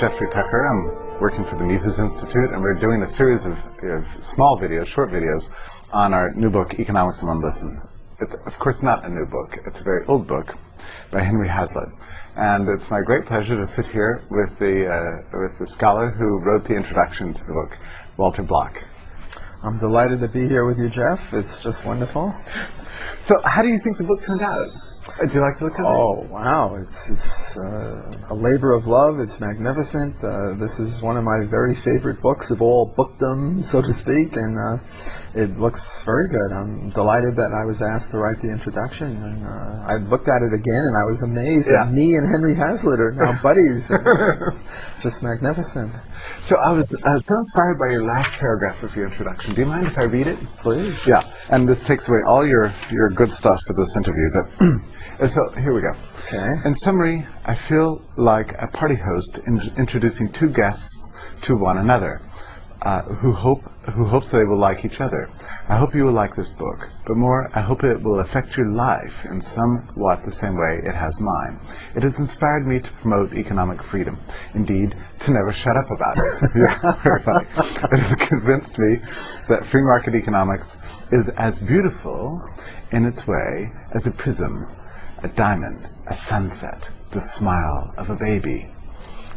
Jeffrey Tucker. I'm working for the Mises Institute, and we're doing a series of, of small videos, short videos, on our new book, Economics in One Listen. It's, of course, not a new book. It's a very old book by Henry Hazlitt. And it's my great pleasure to sit here with the, uh, with the scholar who wrote the introduction to the book, Walter Block. I'm delighted to be here with you, Jeff. It's just wonderful. So, how do you think the book turned out? Do you like the look of it? Oh wow! It's it's uh, a labor of love. It's magnificent. Uh, this is one of my very favorite books of all bookdom, so to speak, and uh, it looks very good. I'm delighted that I was asked to write the introduction, and uh, I looked at it again, and I was amazed Yeah. that me and Henry Hazlitt are now buddies. just magnificent. So I was uh, so inspired by your last paragraph of your introduction. Do you mind if I read it? Please. Yeah, and this takes away all your, your good stuff for this interview. But so here we go. Okay. In summary, I feel like a party host in- introducing two guests to one another, uh, who hope who hopes they will like each other. I hope you will like this book, but more, I hope it will affect your life in somewhat the same way it has mine. It has inspired me to promote economic freedom. Indeed, to never shut up about it. Yeah, Very funny. It has convinced me that free market economics is as beautiful in its way as a prism, a diamond, a sunset, the smile of a baby.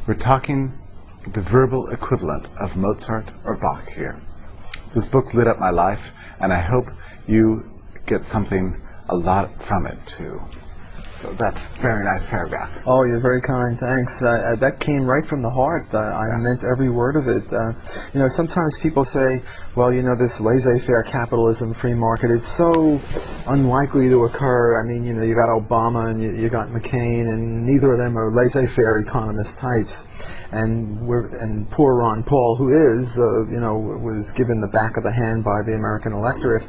We're talking the verbal equivalent of Mozart or Bach here. This book lit up my life, and I hope you get something a lot from it too. So that's a very nice paragraph. Oh, you're very kind. Thanks. Uh, uh, that came right from the heart. Uh, I Yeah. meant every word of it. Uh, you know, sometimes people say, "Well, you know, this laissez-faire capitalism, free market, it's so unlikely to occur." I mean, you know, you got Obama and you, you got McCain, and neither of them are laissez-faire economist types. And we're and poor Ron Paul, who is, uh, you know, was given the back of the hand by the American electorate,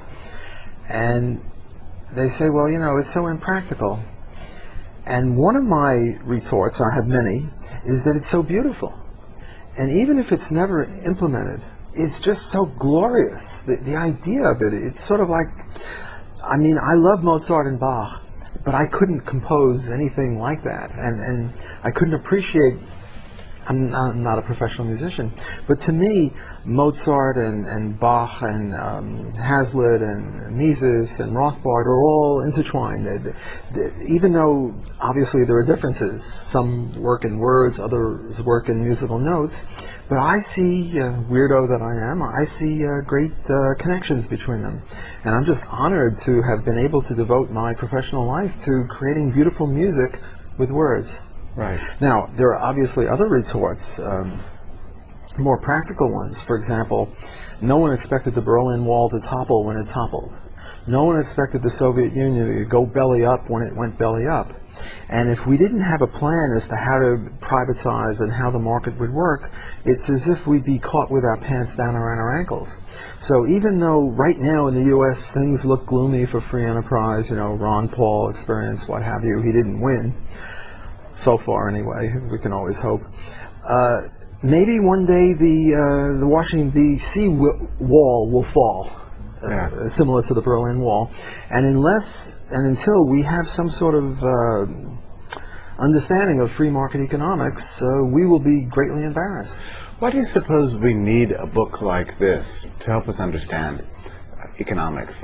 and they say, "Well, you know, it's so impractical." And one of my retorts, I have many, is that it's so beautiful. And even if it's never implemented, it's just so glorious. The, the idea of it, it's sort of like, I mean, I love Mozart and Bach, but I couldn't compose anything like that. And, and I couldn't appreciate I'm not, I'm not a professional musician, but to me, Mozart and, and Bach and um, Hazlitt and Mises and Rothbard are all intertwined. They- they- even though obviously there are differences, some work in words, others work in musical notes, but I see, uh, weirdo that I am, I see uh, great uh, connections between them, and I'm just honored to have been able to devote my professional life to creating beautiful music with words. Right. Now, there are obviously other retorts, um, more practical ones. For example, no one expected the Berlin Wall to topple when it toppled. No one expected the Soviet Union to go belly up when it went belly up. And if we didn't have a plan as to how to privatize and how the market would work, it's as if we'd be caught with our pants down around our ankles. So even though right now in the U.S. things look gloomy for free enterprise, you know, Ron Paul experience, what have you, he didn't win so far anyway. We can always hope. Uh, maybe one day the uh, the Washington D.C. W- wall will fall, uh, Yeah. similar to the Berlin Wall, and unless and until we have some sort of uh, understanding of free market economics, uh, we will be greatly embarrassed. Why do you suppose we need a book like this to help us understand economics?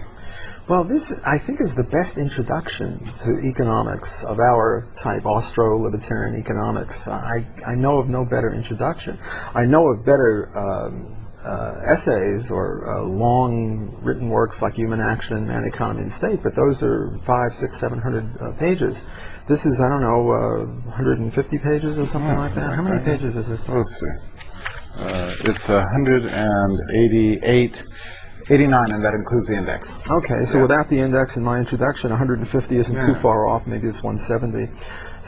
Well, this, I think, is the best introduction to economics of our type, Austro-libertarian economics. I, I know of no better introduction. I know of better um, uh, essays or uh, long written works like Human Action and Economy and State, but those are five, six, seven hundred uh, pages. This is, I don't know, uh, 150 pages or something Oh, like that. How many pages is it? Let's see. Uh, it's 188, 89, and that includes the index. Okay, so Yeah. without the index in my introduction, 150 isn't too far off. Maybe it's 170.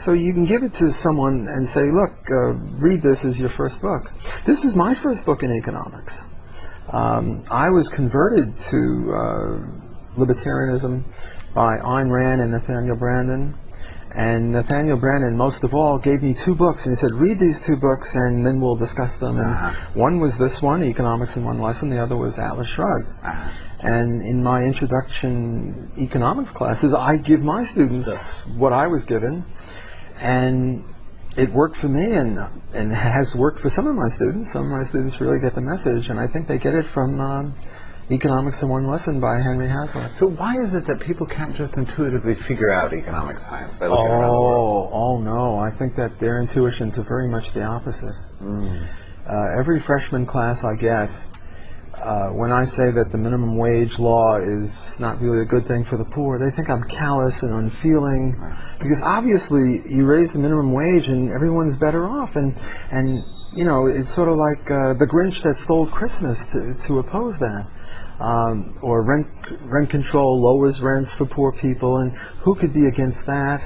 So you can give it to someone and say, look, uh, read this as your first book. This is my first book in economics. Um, I was converted to uh, libertarianism by Ayn Rand and Nathaniel Brandon. And Nathaniel Brandon, most of all, gave me two books, and he said, "Read these two books, and then we'll discuss them." And Uh-huh. one was this one, Economics in One Lesson. The other was Atlas Shrugged. Uh, And in my introduction economics classes, I give my students what I was given, and it worked for me and and has worked for some of my students. Some of my students really get the message, and I think they get it from um, Economics in One Lesson by Henry Hazlitt. So why is it that people can't just intuitively figure out economic science by looking around the world? Oh, oh no! I think that their intuitions are very much the opposite. Mm. Uh, every freshman class I get, uh, when I say that the minimum wage law is not really a good thing for the poor, they think I'm callous and unfeeling. Because obviously, you raise the minimum wage and everyone's better off, and and you know it's sort of like uh, the Grinch that stole Christmas to to oppose that. Um, or rent rent control lowers rents for poor people, and who could be against that?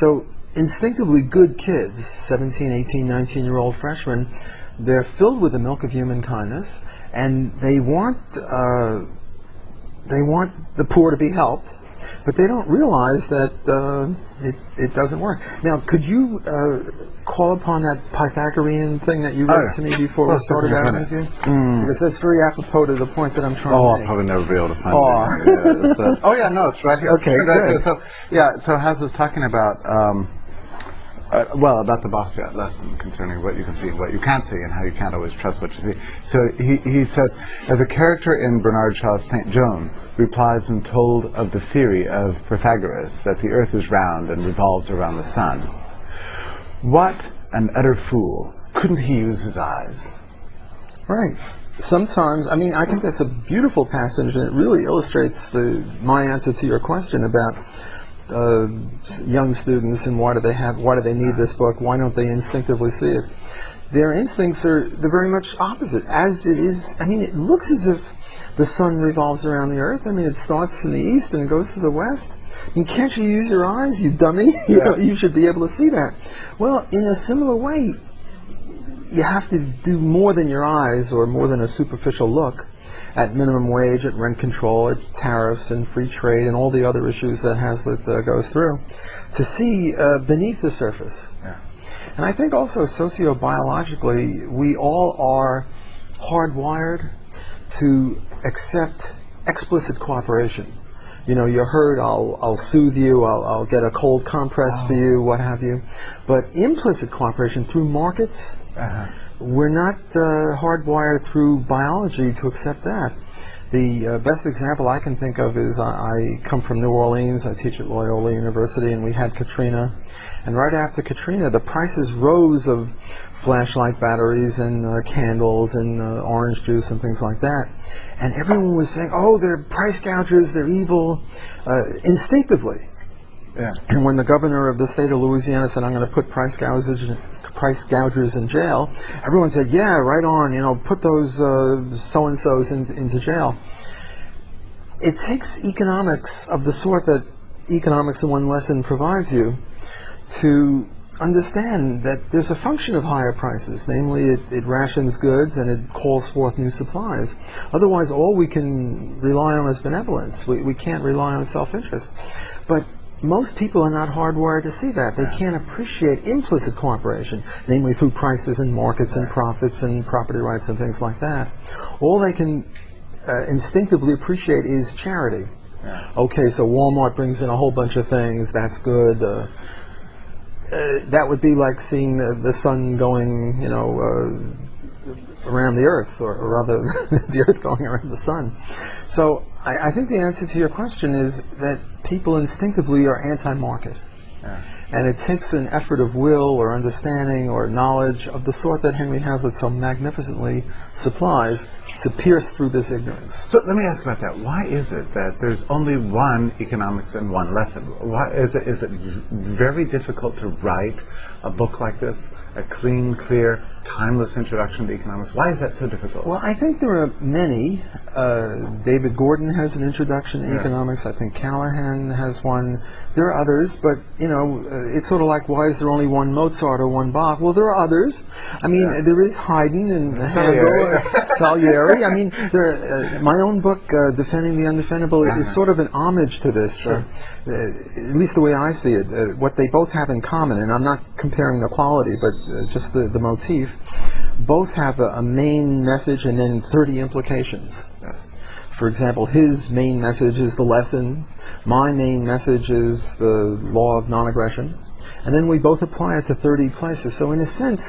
So instinctively good kids, 17, 18, 19 year old freshmen, they're filled with the milk of human kindness, and they want uh, they want the poor to be helped, but they don't realize that uh, it it doesn't work. Now, could you uh, call upon that Pythagorean thing that you read Oh, to me before we started with you? Mm. Because that's very apropos to the point that I'm trying Oh, to I'll probably never be able to find Oh. it. Yeah, uh, oh yeah, no, it's right here. Okay, good. it. So yeah, so Haz was talking about. Um, uh, well, about the Bastiat lesson concerning what you can see and what you can't see, and how you can't always trust what you see. So he, he says, as a character in Bernard Shaw's St. Joan replies when told of the theory of Pythagoras that the earth is round and revolves around the sun. What an utter fool! Couldn't he use his eyes? Right. Sometimes, I mean, I think that's a beautiful passage, and it really illustrates the my answer to your question about uh, young students and why do they have, why do they need this book? Why don't they instinctively see it? Their instincts are they're very much opposite. As it is, I mean, it looks as if the sun revolves around the earth. I mean, it starts in the east and it goes to the west. I mean, can't you use your eyes, you dummy? you, know, you should be able to see that. Well, in a similar way, you have to do more than your eyes or more than a superficial look at minimum wage, at rent control, at tariffs and free trade and all the other issues that Hazlitt uh, goes through to see uh, beneath the surface. Yeah. And I think also sociobiologically, we all are hardwired to accept explicit cooperation. You know, you heard, I'll, I'll soothe you, I'll, I'll get a cold compress for you, what have you. But implicit cooperation through markets, Uh-huh. We're not uh, hardwired through biology to accept that. The uh, best example I can think of is I, I come from New Orleans. I teach at Loyola University, and we had Katrina. And right after Katrina, the prices rose of flashlight batteries and uh, candles and uh, orange juice and things like that. And everyone was saying, "Oh, they're price gougers. They're evil," uh, instinctively. Yeah. And when the governor of the state of Louisiana said, I'm going to put price gougers, price gougers in jail, everyone said, yeah, right on, you know, put those uh, so-and-sos in, into jail. It takes economics of the sort that Economics in One Lesson provides you to understand that there's a function of higher prices, namely it, it rations goods and it calls forth new supplies. Otherwise, all we can rely on is benevolence. We, we can't rely on self-interest. But most people are not hardwired to see that. They can't appreciate implicit cooperation, namely through prices and markets and profits and property rights and things like that. All they can uh, instinctively appreciate is charity. Yeah. Okay, so Walmart brings in a whole bunch of things. That's good. Uh, uh, that would be like seeing the, the sun going, you know, uh, around the Earth, or, or rather, the Earth going around the sun. So I, I think the answer to your question is that people instinctively are anti-market. Yeah. And it takes an effort of will or understanding or knowledge of the sort that Henry Hazlitt so magnificently supplies to pierce through this ignorance. So let me ask about that. Why is it that there's only one economics and one lesson? Why is it is it very difficult to write a book like this, a clean, clear, timeless introduction to economics? Why is that so difficult? Well, I think there are many. Uh, David Gordon has an introduction to Yeah. economics. I think Callahan has one. There are others, but you know, uh, it's sort of like why is there only one Mozart or one Bach? Well, there are others. I mean, Yeah. there is Haydn and Salieri. Salieri. I mean, there, uh, my own book, uh, Defending the Undefendable, is Uh-huh. sort of an homage to this. Sure. Uh, at least the way I see it, uh, what they both have in common, and I'm not comparing the quality, but uh, just the, the motif, both have a, a main message and then 30 implications. Yes. For example, his main message is the lesson. My main message is the law of non-aggression. and then we both apply it to 30 places. So in a sense,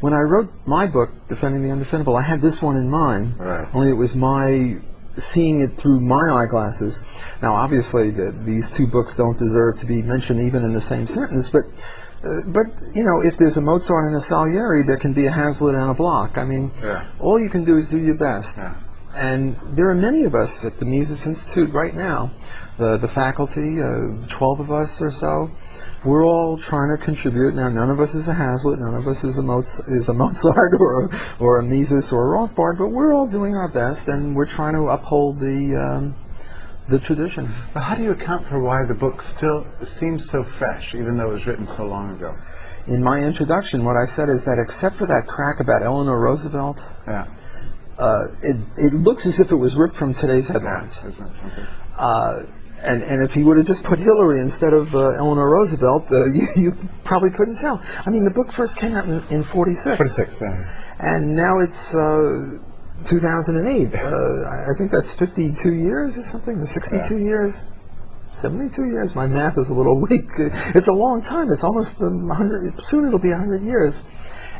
when I wrote my book, Defending the Undefendable, I had this one in mind. Right. Only it was my seeing it through my eyeglasses. Now, obviously, the, these two books don't deserve to be mentioned even in the same sentence, but. Uh, but you know, if there's a Mozart and a Salieri, there can be a Hazlitt and a Block. I mean, Yeah. all you can do is do your best. Yeah. And there are many of us at the Mises Institute right now, the, the faculty, uh, 12 of us or so. We're all trying to contribute. Now, none of us is a Hazlitt, none of us is a, Moz- is a Mozart or a, or a Mises or a Rothbard, but we're all doing our best, and we're trying to uphold the um, the tradition. But how do you account for why the book still seems so fresh, even though it was written so long ago? In my introduction, what I said is that except for that crack about Eleanor Roosevelt, Yeah. uh, it, it looks as if it was ripped from today's headlines. isn't? Okay. Uh, and, and if he would have just put Hillary instead of uh, Eleanor Roosevelt, uh, you, you probably couldn't tell. I mean, the book first came out in, in 46, 46, yeah. and now it's uh, 2008. Uh, I I think that's 52 years or something, or 62 Yeah. years. 72 years. My math is a little weak. It's a long time. It's almost um, 100. Soon it'll be 100 years.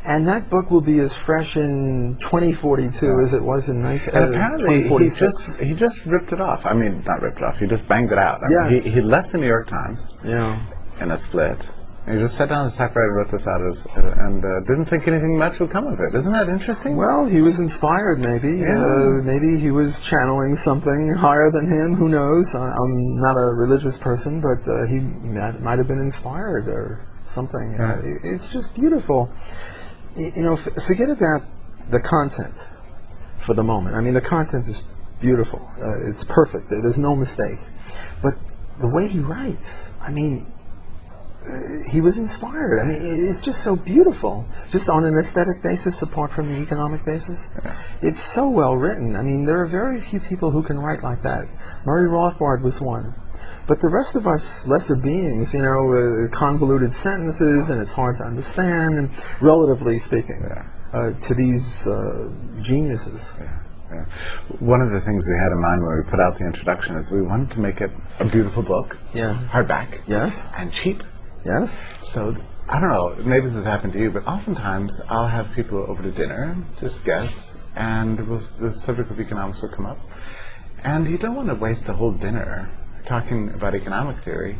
And that book will be as fresh in 2042 as it was in 19, And apparently he just he just ripped it off. I mean, not ripped it off. He just banged it out. I Yeah. mean, he he left the New York Times yeah. in a split. And he just sat down his typewriter, wrote this out, as, uh, and uh, didn't think anything much would come of it. Isn't that interesting? Well, he was inspired, maybe. Yeah. Uh, maybe he was channeling something higher than him. Who knows? I, I'm not a religious person, but uh, he might, have been inspired or something. Uh, it- it's just beautiful. Y- You know, f- forget about the content for the moment. I mean, the content is beautiful. Uh, it's perfect. There's no mistake. But the way he writes, I mean, he was inspired. I mean, it's just so beautiful, just on an aesthetic basis, apart from the economic basis. It's so well written. I mean, there are very few people who can write like that. Murray Rothbard was one. But the rest of us lesser beings, you know, uh, convoluted sentences, and it's hard to understand, and relatively speaking, Yeah. uh, to these uh, geniuses. Yeah. One of the things we had in mind when we put out the introduction is we wanted to make it a beautiful book, Yeah. hardback, Yes. and cheap. Yes. So I don't know. Maybe this has happened to you, but oftentimes I'll have people over to dinner, just guests, and the subject of economics will come up, and you don't want to waste the whole dinner talking about economic theory.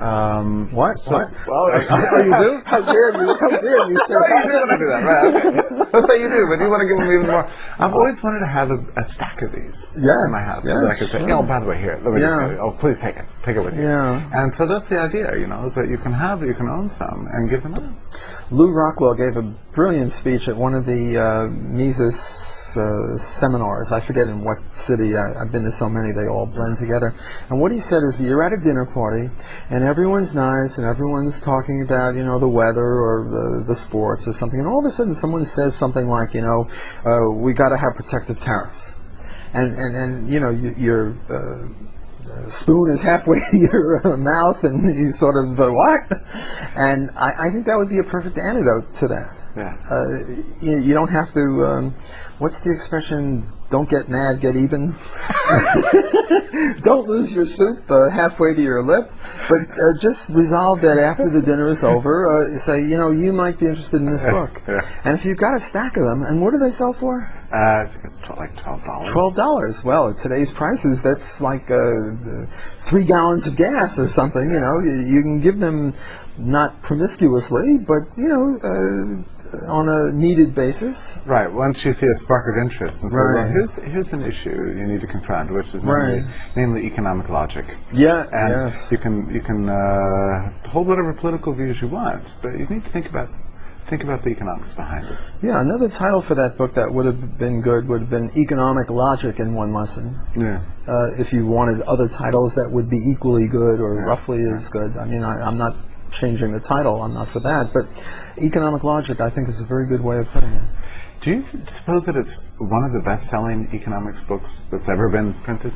Um, What? so- what? Well, oh, you do? How dare you? How dare you, sir? You do want to do that, right? Okay. Let's you do, but you want to give them even more. I've always wanted to have a, a stack of these Yes, in my house. yes, I could say, sure. oh, by the way, here, let me Yeah. Oh, please take it. Take it with you. Yeah. And so that's the idea, you know, is that you can have, you can own some and give them out. Lou Rockwell gave a brilliant speech at one of the uh, Mises uh, seminars. I forget in what city. I, I've been to so many; they all blend together. And what he said is, you're at a dinner party, and everyone's nice, and everyone's talking about, you know, the weather or the, the sports or something, and all of a sudden, someone says something like, you know, uh, we got to have protective tariffs, and and and you know, you, you're. Uh, spoon is halfway to your mouth, and you sort of uh, what? And I, I think that would be a perfect antidote to that. Yeah. Uh, you, you don't have to. Um, what's the expression? Don't get mad, get even. don't lose your soup uh, halfway to your lip, but uh, just resolve that after the dinner is over. Uh, say, you know, you might be interested in this book, Yeah. and if you've got a stack of them, and what do they sell for? Uh, it's, like twelve dollars. Twelve dollars. Well, at today's prices, that's like uh, uh, three gallons of gas or something. You know, you, you can give them not promiscuously, but you know, uh, on a needed basis. Right. Once you see a spark of interest, and so well, Right. here's here's an issue you need to confront, which is Right. namely, namely economic logic. Yeah. And yes. you can you can uh, hold whatever political views you want, but you need to think about think about the economics behind it. Yeah. Another title for that book that would have been good would have been Economic Logic in One Lesson. Yeah. Uh, if you wanted other titles that would be equally good or Yeah. roughly as good. I mean, I, I'm not changing the title. I'm not for that. But Economic Logic, I think, is a very good way of putting it. Do you suppose that it's one of the best-selling economics books that's ever been printed?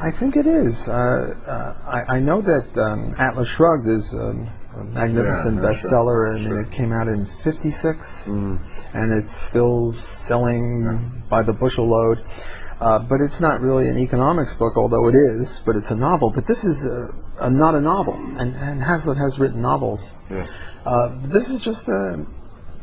I think it is. Uh, uh, I, I know that um, Atlas Shrugged is um, a magnificent Yeah, bestseller, sure, and sure. it came out in '56, Mm. and it's still selling Yeah. by the bushel load. Uh, but it's not really an economics book, although it is. But it's a novel. But this is a, a, not a novel, and, and Hazlitt has written novels. Yes. Uh, this is just a,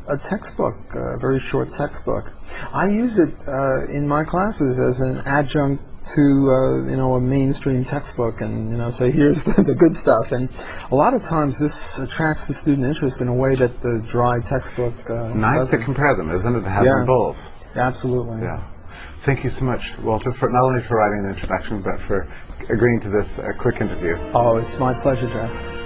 a textbook, a very short textbook. I use it uh, in my classes as an adjunct to uh, you know a mainstream textbook and you know say here's the, the, good stuff and a lot of times this attracts the student interest in a way that the dry textbook uh, nice doesn't. to compare them isn't it to have them both absolutely yeah thank you so much Walter for not only for writing the introduction but for agreeing to this uh, quick interview. Oh it's my pleasure Jeff